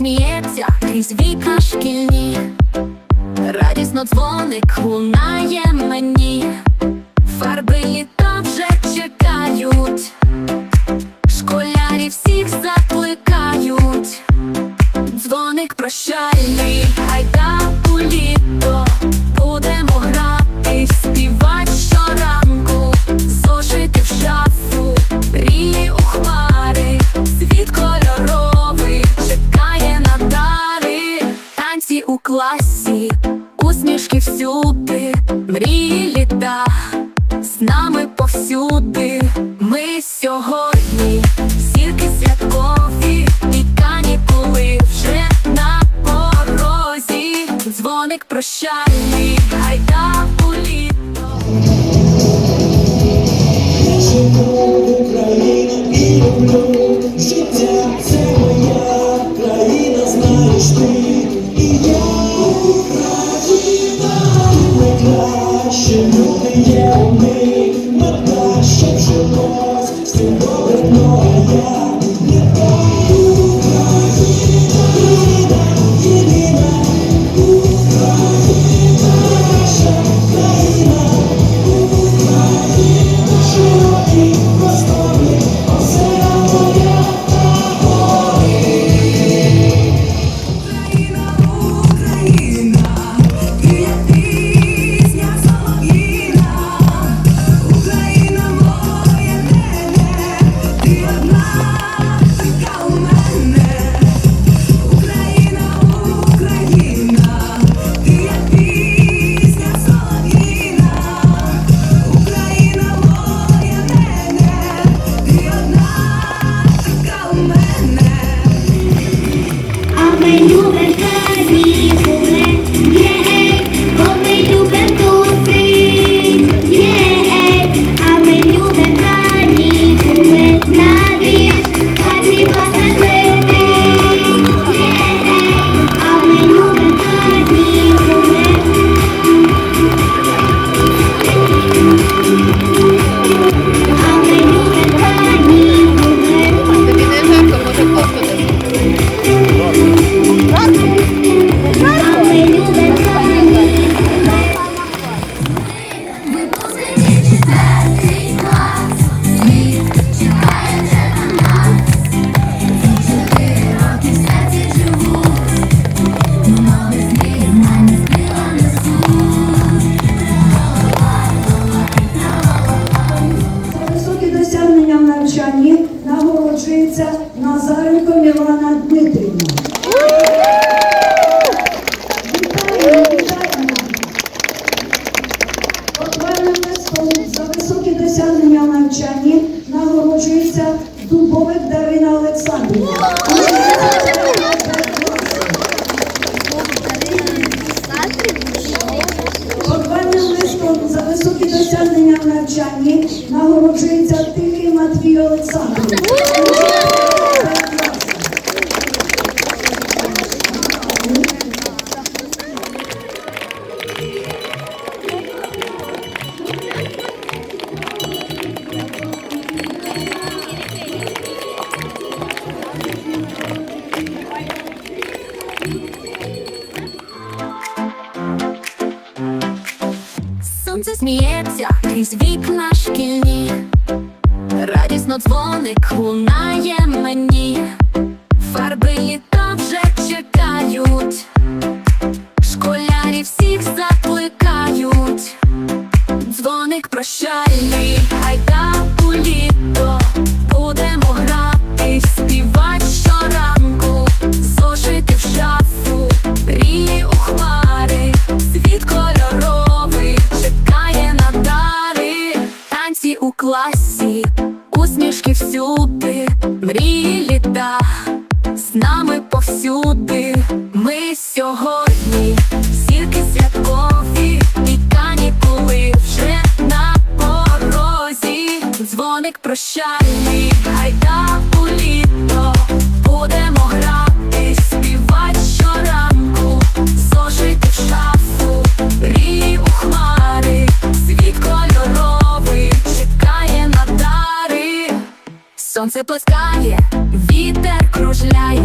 сміється крізь вікна шкільні, радісно дзвоник лунає мені, фарби літа вже чекають, школярі всіх закликають, дзвоник прощальний, гайда у літо, будемо грати, з нами повсюди. Ми сьогодні зірки святкові, і канікули вже на порозі. Дзвоник прощальний, гайда у літо. Нагороджується Назаренко Мілана Дмитрівна. Вітаємо, вітаємо. Похвальним листом за високі досягнення в навчанні нагороджується Дубовик Дарина Олександрівна. Похвальним листом за високі досягнення в навчанні нагороджується Тихий Матвій Олександрович. Сонце сміється крізь вікна шкільні, радісно дзвоник лунає мені, фарби літа усмішки всюди, мрії літа, з нами повсюди. Ми сьогодні зірки святкові, і канікули вже на порозі. Дзвоник прощальний, Сонце плескає, вітер кружляє,